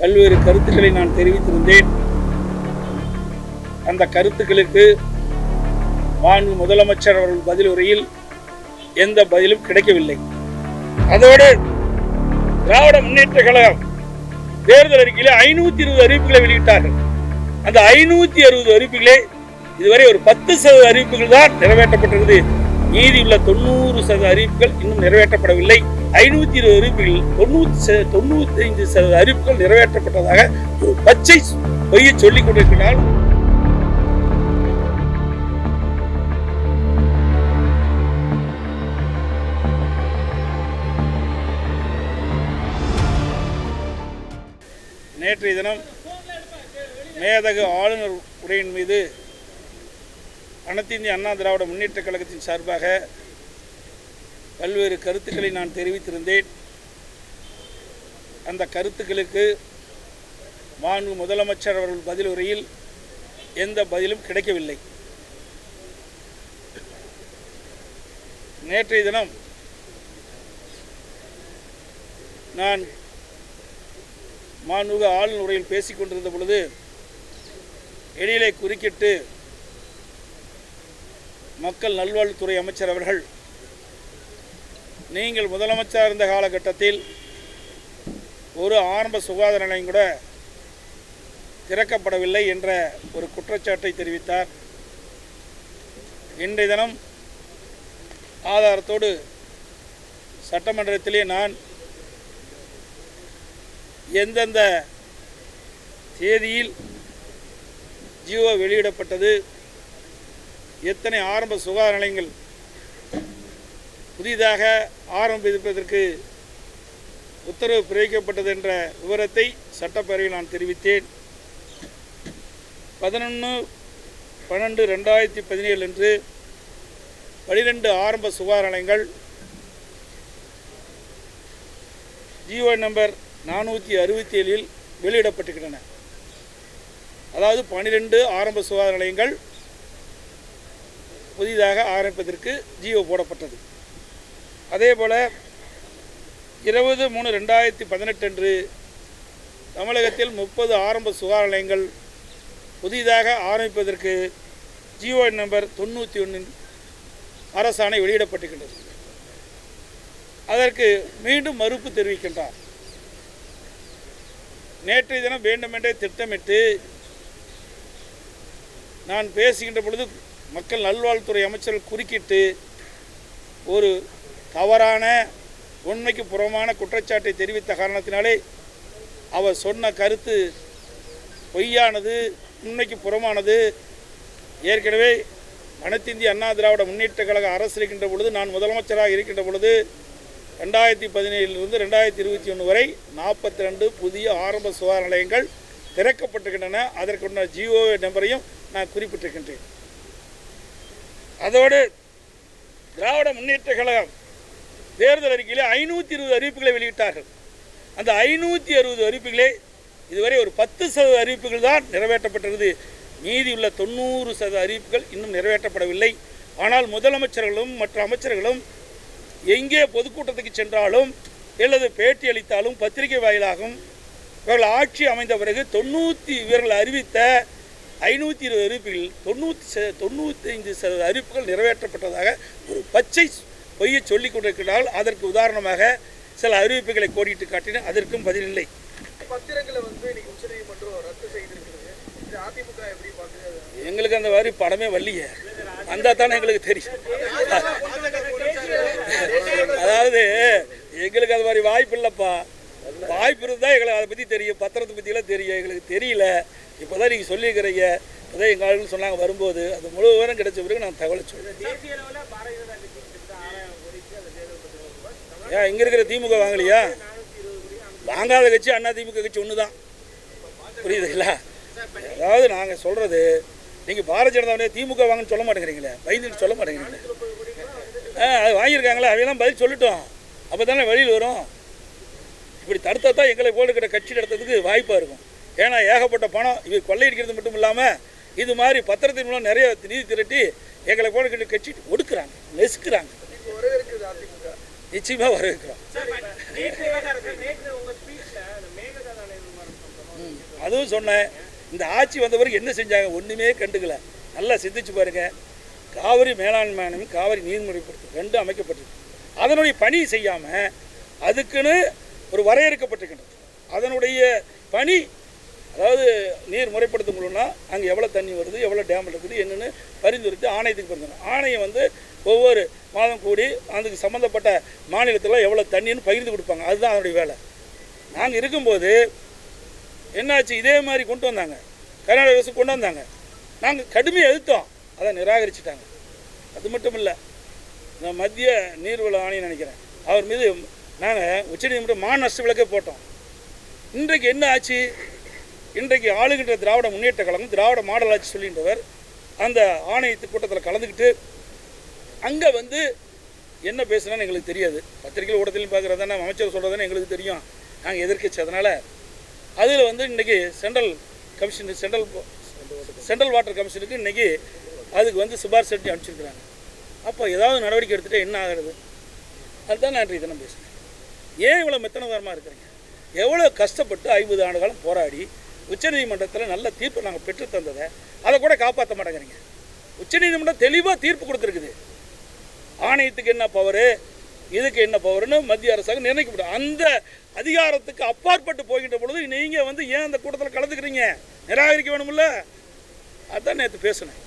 பல்வேறு கருத்துக்களை நான் தெரிவித்திருந்தேன். அந்த கருத்துக்களுக்கு மாண்பு முதலமைச்சர் அவர்கள் பதில் உரையில் எந்த பதிலும் கிடைக்கவில்லை. அதோடு திராவிட முன்னேற்ற கழகம் தேர்தல் அறிக்கையில் ஐநூத்தி இருபது அறிவிப்புகளை வெளியிட்டார்கள். அந்த ஐநூத்தி அறுபது அறிவிப்புகளே இதுவரை ஒரு பத்து சதவீத அறிவிப்புகள் தான் நிறைவேற்றப்பட்டிருக்கிறது மீதி உள்ள தொண்ணூறு சதவீத அறிவிப்புகள் இன்னும் நிறைவேற்றப்படவில்லை. ஐநூத்தி இருபது அறிவிப்புகள் தொண்ணூத்தி தொண்ணூத்தி ஐந்து சதவீத அறிவிப்புகள் நிறைவேற்றப்பட்டதாக ஒரு பச்சை பொய்யை சொல்லிக் கொண்டிருக்கிறார் நேற்றைய தினம் மேதகு ஆளுநர் உரையின் மீது அனைத்து இந்திய அண்ணா திராவிட முன்னேற்ற கழகத்தின் சார்பாக பல்வேறு கருத்துக்களை நான் தெரிவித்திருந்தேன். அந்த கருத்துக்களுக்கு மாண்பு முதலமைச்சர் அவர்கள் பதில் உரையில் எந்த பதிலும் கிடைக்கவில்லை. நேற்றைய தினம் நான் மாண்புக ஆளுநர் உரையில் பேசிக் கொண்டிருந்த பொழுது இடையிலே குறுக்கிட்டு மக்கள் நல்வாழ்வுத்துறை அமைச்சர் அவர்கள் நீங்கள் முதலமைச்சர் இருந்த காலகட்டத்தில் ஒரு ஆரம்ப சுகாதார நிலையம் கூட திறக்கப்படவில்லை என்ற ஒரு குற்றச்சாட்டை தெரிவித்தார். இன்றைய தினம் ஆதாரத்தோடு சட்டமன்றத்திலே நான் எந்தெந்த தேதியில் ஜியோ வெளியிடப்பட்டது எத்தனை ஆரம்ப சுகாதார நிலையங்கள் புதிதாக ஆரம்பிப்பதற்கு உத்தரவு பிறப்பிக்கப்பட்டது என்ற விவரத்தை சட்டப்பேரவையில் நான் தெரிவித்தேன். பதினொன்று பன்னெண்டு ரெண்டாயிரத்தி பதினேழு அன்று பனிரெண்டு ஆரம்ப சுகாதார நிலையங்கள் ஜிஓ நம்பர் நானூற்றி அறுபத்தி ஏழில் வெளியிடப்பட்டுகின்றன அதாவது பனிரெண்டு ஆரம்ப சுகாதார நிலையங்கள் புதிதாக ஆரம்பிப்பதற்கு ஜியோ போடப்பட்டது. அதே போல் இருபது மூணு ரெண்டாயிரத்தி பதினெட்டு அன்று தமிழகத்தில் முப்பது ஆரம்ப சுகாதார நிலையங்கள் புதிதாக ஆரம்பிப்பதற்கு ஜியோ நம்பர் தொண்ணூற்றி ஒன்றின் அரசாணை வெளியிடப்பட்டிருக்கின்றது. அதற்கு மீண்டும் மறுப்பு தெரிவிக்கின்றார். நேற்றைய தினம் வேண்டுமென்றே திட்டமிட்டு நான் பேசுகின்ற பொழுது மக்கள் நல்வாழ்வுத்துறை அமைச்சர்கள் குறுக்கிட்டு ஒரு தவறான உண்மைக்கு புறமான குற்றச்சாட்டை தெரிவித்த காரணத்தினாலே அவர் சொன்ன கருத்து பொய்யானது உண்மைக்கு புறமானது. ஏற்கனவே அனைத்து அண்ணா திராவிட முன்னேற்ற கழக அரசு இருக்கின்ற பொழுது நான் முதலமைச்சராக இருக்கின்ற பொழுது ரெண்டாயிரத்தி பதினேழிலிருந்து ரெண்டாயிரத்தி இருபத்தி ஒன்று வரை நாற்பத்தி ரெண்டு புதிய ஆரம்ப சுகாதார நிலையங்கள் திறக்கப்பட்டிருக்கின்றன. அதற்குண்டான ஜியோ நம்பரையும் நான் குறிப்பிட்டிருக்கின்றேன். அதோடு திராவிட முன்னேற்ற கழகம் தேர்தல் அறிக்கையிலே ஐநூற்றி இருபது அறிவிப்புகளை வெளியிட்டார்கள். அந்த ஐநூற்றி அறுபது அறிவிப்புகளே இதுவரை ஒரு பத்து சதவீத அறிவிப்புகள் தான் நிறைவேற்றப்பட்டிருக்கிறது மீதியுள்ள தொண்ணூறு சதவீத அறிவிப்புகள் இன்னும் நிறைவேற்றப்படவில்லை. ஆனால் முதலமைச்சர்களும் மற்ற அமைச்சர்களும் எங்கே பொதுக்கூட்டத்துக்கு சென்றாலும் அல்லது பேட்டி அளித்தாலும் பத்திரிகை வாயிலாகவும் இவர்கள் ஆட்சி அமைந்த பிறகு தொண்ணூற்றி இவர்கள் அறிவித்த ஐநூற்றி இருபது அறிவிப்புகள் தொண்ணூற்றி ஐந்து சதவீத அறிவிப்புகள் நிறைவேற்றப்பட்டதாக ஒரு பச்சை பொய்யை சொல்லிக் கொண்டிருக்கிறார்கள் அதற்கு உதாரணமாக சில அறிவிப்புகளை கோடிட்டு காட்டின அதற்கும் பதிலில்லை எங்களுக்கு அந்த மாதிரி படமே வரலையே. வந்தால் தானே எங்களுக்கு தெரியும். அதாவது எங்களுக்கு அது மாதிரி வாய்ப்பு இல்லைப்பா. வாய்ப்பு இருந்தால் எங்களுக்கு அதை பற்றி தெரியும். பத்திரத்தை பற்றிலாம் தெரியும். தான் நீங்கள் சொல்லியிருக்கிறீங்க. அதான் எங்கள் ஆளுங்க சொன்னாங்க வரும்போது. அது முழு விவரம் கிடைச்ச பிறகு நான் தகவலை சொல்கிறேன் ஏன் இங்கே இருக்கிற திமுக வாங்கலையா? வாங்காத கட்சி அண்ணா திமுக கட்சி ஒன்று தான் புரியுதுங்களா? அதாவது நாங்கள் சொல்கிறது நீங்கள் பாரதிய ஜனதாவுடைய திமுக வாங்கன்னு சொல்ல மாட்டேங்கிறீங்களே? பயந்துட்டு சொல்ல மாட்டேங்கிறீங்களே? ஆ அது வாங்கியிருக்காங்களா? அவையெல்லாம் பதில் சொல்லட்டும். அப்போ தானே வெளியில் வரும். இப்படி தடுத்தா தான் எங்களை போல் இருக்கிற கட்சி நடத்துறதுக்கு வாய்ப்பாக இருக்கும். ஏன்னா ஏகப்பட்ட பணம் இது கொள்ளையடிக்கிறது மட்டும் இல்லாமல் இது மாதிரி பத்திரத்தின் மூலம் நிறைய நிதி திரட்டி எங்களை போல இருக்கிற கட்சி ஒடுக்குறாங்க நெசுக்குறாங்க. நிச்சயமாக வரவேற்கிறோம். அதுவும் சொன்னேன். இந்த ஆட்சி வந்த பிறகு என்ன செஞ்சாங்க ஒன்றுமே கண்டுக்கல. நல்லா சிந்திச்சு பாருங்க. காவிரி மேலாண்மை ஆணையம் காவிரி நீர்முறைப்படுத்து ரெண்டும் அமைக்கப்பட்டிருக்கு. அதனுடைய பணி செய்யாமல் அதுக்குன்னு ஒரு வரையறுக்கப்பட்டிருக்கின்றது. அதனுடைய பணி அதாவது நீர் முறைப்படுத்த முடியும்னா அங்கே எவ்வளோ தண்ணி வருது எவ்வளோ டேம் இருக்குது என்னென்னு பரிந்துரைத்து ஆணையத்துக்கு பரிந்துரை ஆணையம் வந்து ஒவ்வொரு மாதம் கூடி அதுக்கு சம்மந்தப்பட்ட மாநிலத்தில் எவ்வளோ தண்ணின்னு பகிர்ந்து கொடுப்பாங்க. அதுதான் அதனுடைய வேலை. நாங்கள் இருக்கும்போது என்னாச்சு? இதே மாதிரி கொண்டு வந்தாங்க. கர்நாடக அரசு கொண்டு வந்தாங்க. நாங்கள் கடுமையாக எதிர்த்தோம். அதை நிராகரிச்சிட்டாங்க. அது மட்டும் இல்லை நான் மத்திய நீர்வள ஆணையம் நினைக்கிறேன். அவர் மீது நாங்கள் உச்சநீதிமன்றம் மா நஷ்ட விளக்கே போட்டோம். இன்றைக்கு என்ன ஆச்சு? இன்றைக்கு ஆளுகின்ற திராவிட முன்னேற்ற கழகம் திராவிட மாடல் ஆட்சி சொல்லின்றவர் அந்த ஆணையத்து கூட்டத்தில் கலந்துக்கிட்டு அங்கே வந்து என்ன பேசுனான்னு எங்களுக்கு தெரியாது. பத்திரிகை ஊடகத்திலையும் பார்க்குறது தானே அமைச்சர் சொல்கிறதுன்னு எங்களுக்கு தெரியும். நாங்கள் எதிர்க்கட்சி அதனால் அதில் வந்து இன்றைக்கி central commission central central water கமிஷனுக்கு இன்றைக்கி அதுக்கு வந்து சிபாரிசு செட்டி அனுப்பிச்சிருக்கிறாங்க. அப்போ ஏதாவது நடவடிக்கை எடுத்துகிட்டு என்ன ஆகிறது? அதுதான் நான் தினம் பேசுகிறேன் ஏன் இவ்வளோ மெத்தனகாரமாக இருக்கிறீங்க? எவ்வளோ கஷ்டப்பட்டு ஐம்பது ஆண்டு காலம் போராடி உச்சநீதிமன்றத்தில் நல்ல தீர்ப்பு நாங்கள் பெற்று தந்ததை அதை கூட காப்பாற்ற மாட்டேங்கிறீங்க. உச்சநீதிமன்றம் தெளிவாக தீர்ப்பு கொடுத்துருக்குது. ஆணையத்துக்கு என்ன பவரு இதுக்கு என்ன பவர்னு மத்திய அரசாங்கம் நிர்ணயிக்கப்படும் அந்த அதிகாரத்துக்கு அப்பாற்பட்டு போகின்ற பொழுது நீங்கள் வந்து ஏன் அந்த கூட்டத்தில் கலந்துக்கிறீங்க? நிராகரிக்க வேணுமில்ல அதான் நேற்று பேசினேன்.